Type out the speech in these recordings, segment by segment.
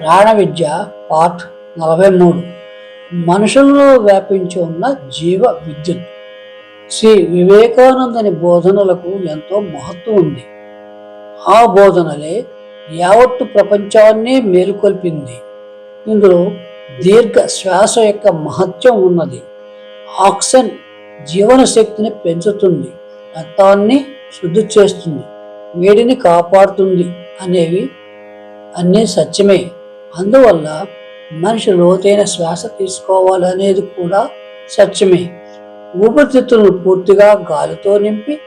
ప్రాణ విద్య పార్ట్ నలభై మూడు. మనుషుల్లో వ్యాపించి ఉన్న జీవ విద్యుత్. శ్రీ వివేకానందని బోధనలకు ఎంతో మహత్వం ఉంది. ఆ బోధనలే యావత్తు ప్రపంచాన్ని మేలుకొల్పింది. ఇందులో దీర్ఘ శ్వాస యొక్క మహత్యం ఉన్నది. ఆక్సిజన్ జీవన శక్తిని పెంచుతుంది. రక్తాన్ని శుద్ధి చేస్తుంది. వేడిని కాపాడుతుంది అనేవి అన్నీ సత్యమే. అందువల్ల మనిషి లోతైన శ్వాస తీసుకోవాలనేది కూడా సత్యమే. ఊపిరితిత్తులను పూర్తిగా గాలితో నింపి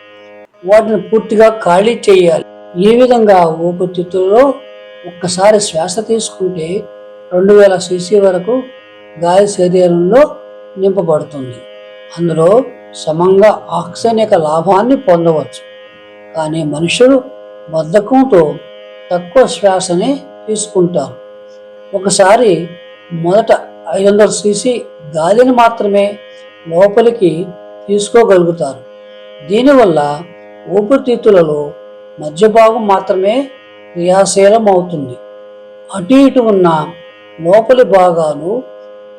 వాటిని పూర్తిగా ఖాళీ చేయాలి. ఈ విధంగా ఊపిరితిత్తులలో ఒక్కసారి శ్వాస తీసుకుంటే రెండు వేల సీసీ వరకు గాలి శరీరంలో నింపబడుతుంది. అందులో సమంగా ఆక్సిజన్ యొక్క లాభాన్ని పొందవచ్చు. కానీ మనుషులు బద్ధకంతో తక్కువ శ్వాసని తీసుకుంటారు. ఒకసారి మొదట ఐదు వందల సీసీ గాలిని మాత్రమే లోపలికి తీసుకోగలుగుతారు. దీనివల్ల ఊపిరితిత్తులలో మధ్య భాగం మాత్రమే క్రియాశీలం అవుతుంది అటు ఇటు ఉన్న లోపలి భాగాలు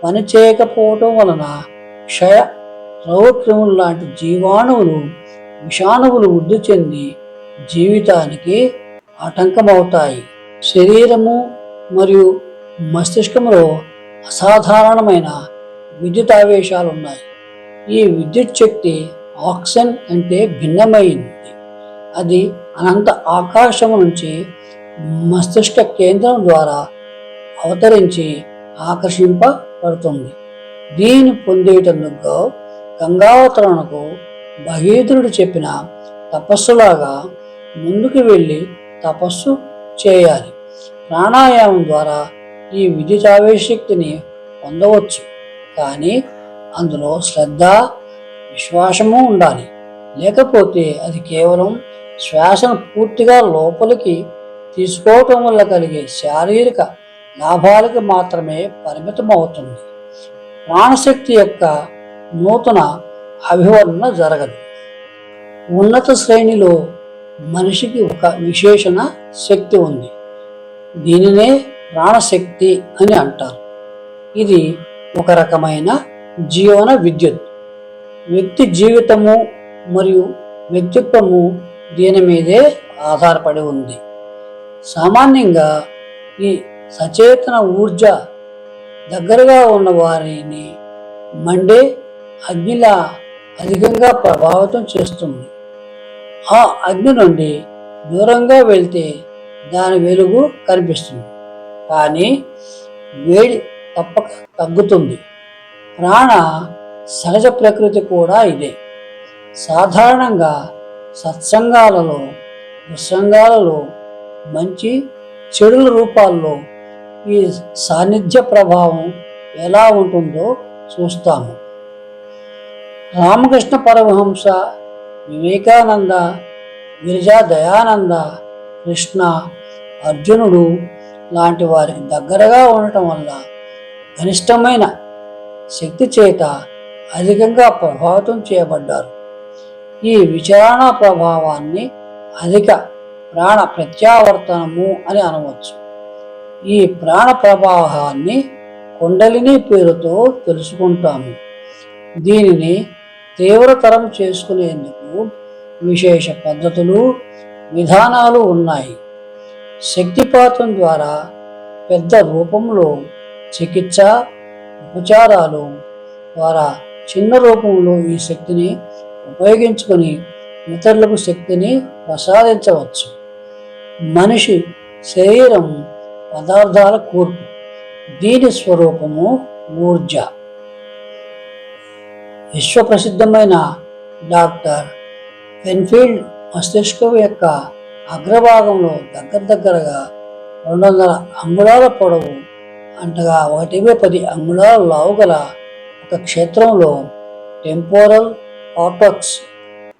పనిచేయకపోవటం వలన క్షయ రౌక్రములు లాంటి జీవాణువులు విషాణువులు వృద్ధి చెంది జీవితానికి ఆటంకమవుతాయి. శరీరము మరియు మస్తిష్కంలో అసాధారణమైన విద్యుత్ ఆవేశాలు ఉన్నాయి ఈ విద్యుత్ శక్తి ఆక్సిజన్ అంటే భిన్నమైంది. అది అనంత ఆకాశం నుంచి మస్తిష్క కేంద్రం ద్వారా అవతరించి ఆకర్షింపబడుతుంది. దీన్ని పొందేటందుకు గంగావతరణకు భగీధరుడు చెప్పిన తపస్సులాగా ముందుకు వెళ్ళి తపస్సు చేయాలి. ప్రాణాయామం ద్వారా ఈ విద్యుతావేశక్తిని పొందవచ్చు. కానీ అందులో శ్రద్ధ విశ్వాసము ఉండాలి. లేకపోతే అది కేవలం శ్వాసను పూర్తిగా లోపలికి తీసుకోవటం వల్ల కలిగే శారీరక లాభాలకు మాత్రమే పరిమితం అవుతుంది ప్రాణశక్తి యొక్క నూతన అభివర్ణన జరగదు. ఉన్నత శ్రేణిలో మనిషికి ఒక విశేషణ శక్తి ఉంది. దీనినే ప్రాణశక్తి అని అంటారు. ఇది ఒక రకమైన జీవన విద్యుత్. వ్యక్తి జీవితము మరియు వ్యక్తిత్వము దీని మీదే ఆధారపడి ఉంది. సామాన్యంగా ఈ సచేతన ఊర్జ దగ్గరగా ఉన్న వారిని మండే అగ్నిలా అధికంగా ప్రభావితం చేస్తుంది. ఆ అగ్ని నుండి దూరంగా వెళ్తే దాని వెలుగు కనిపిస్తుంది. కానీ వేడి తప్పక తగ్గుతుంది. ప్రాణ సహజ ప్రకృతి కూడా ఇదే. సాధారణంగా సత్సంగాలలో దుస్సంగాలలో మంచి చెడుల రూపాల్లో ఈ సాన్నిధ్య ప్రభావం ఎలా ఉంటుందో చూస్తాము. రామకృష్ణ పరమహంస వివేకానంద గిరిజా దయానంద కృష్ణ అర్జునుడు లాంటి వారికి దగ్గరగా ఉండటం వల్ల కనిష్టమైన శక్తి చేత అధికంగా ప్రభావితం చేయబడ్డారు. ఈ విచారణ ప్రభావాన్ని అధిక ప్రాణ ప్రత్యావర్తనము అని అనవచ్చు. ఈ ప్రాణ ప్రవాహాన్ని కుండలిని పేరుతో తెలుసుకుంటాము. దీనిని తీవ్రతరం చేసుకునేందుకు విశేష పద్ధతులు విధానాలు ఉన్నాయి. శక్తిపాతం ద్వారా పెద్ద రూపంలో చికిత్స ఉపచారాలు ద్వారా చిన్న రూపంలో ఈ శక్తిని ఉపయోగించుకొని ఇతరులకు శక్తిని ప్రసాదించవచ్చు. మనిషి శరీరం పదార్థాల కూర్పు దీని స్వరూపము ఊర్జ. విశ్వప్రసిద్ధమైన డాక్టర్ పెన్ఫీల్డ్ మస్తిష్కం యొక్క అగ్రభాగంలో దగ్గర దగ్గరగా రెండు వందల అంగుళాల పొడవు అంటగా ఒకటివే పది అంగుళాల లావు గల ఒక క్షేత్రంలో టెంపోరల్ ఆటోక్స్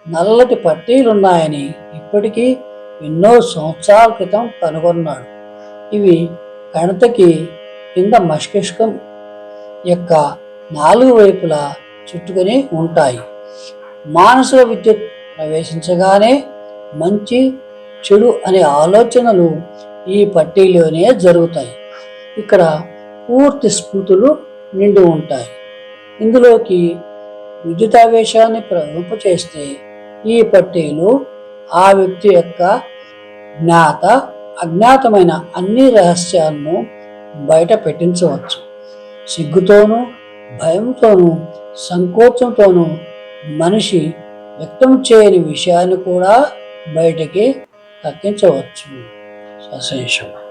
నల్లటి పట్టీలున్నాయని ఇప్పటికీ ఎన్నో సంవత్సరాల క్రితం కనుగొన్నాడు. ఇవి కణతకి కింద మస్తిష్కం యొక్క నాలుగు వైపులా చుట్టుకొని ఉంటాయి. మానసిక విద్యుత్ ప్రవేశించగానే మంచి చెడు అనే ఆలోచనలు ఈ పట్టీలోనే జరుగుతాయి. ఇక్కడ పూర్తి స్మృతులు నిండి ఉంటాయి. ఇందులోకి విద్యుతావేశాన్ని ప్రవహింపచేస్తే ఈ పట్టీలు ఆ వ్యక్తి యొక్క జ్ఞాత అజ్ఞాతమైన అన్ని రహస్యాలను బయట పెట్టించవచ్చు. సిగ్గుతోనూ భయంతోనూ సంకోచంతోనూ మనిషి వ్యక్తం చేయని విషయాన్ని కూడా బయటకి తగ్గించవచ్చు. సశేషం.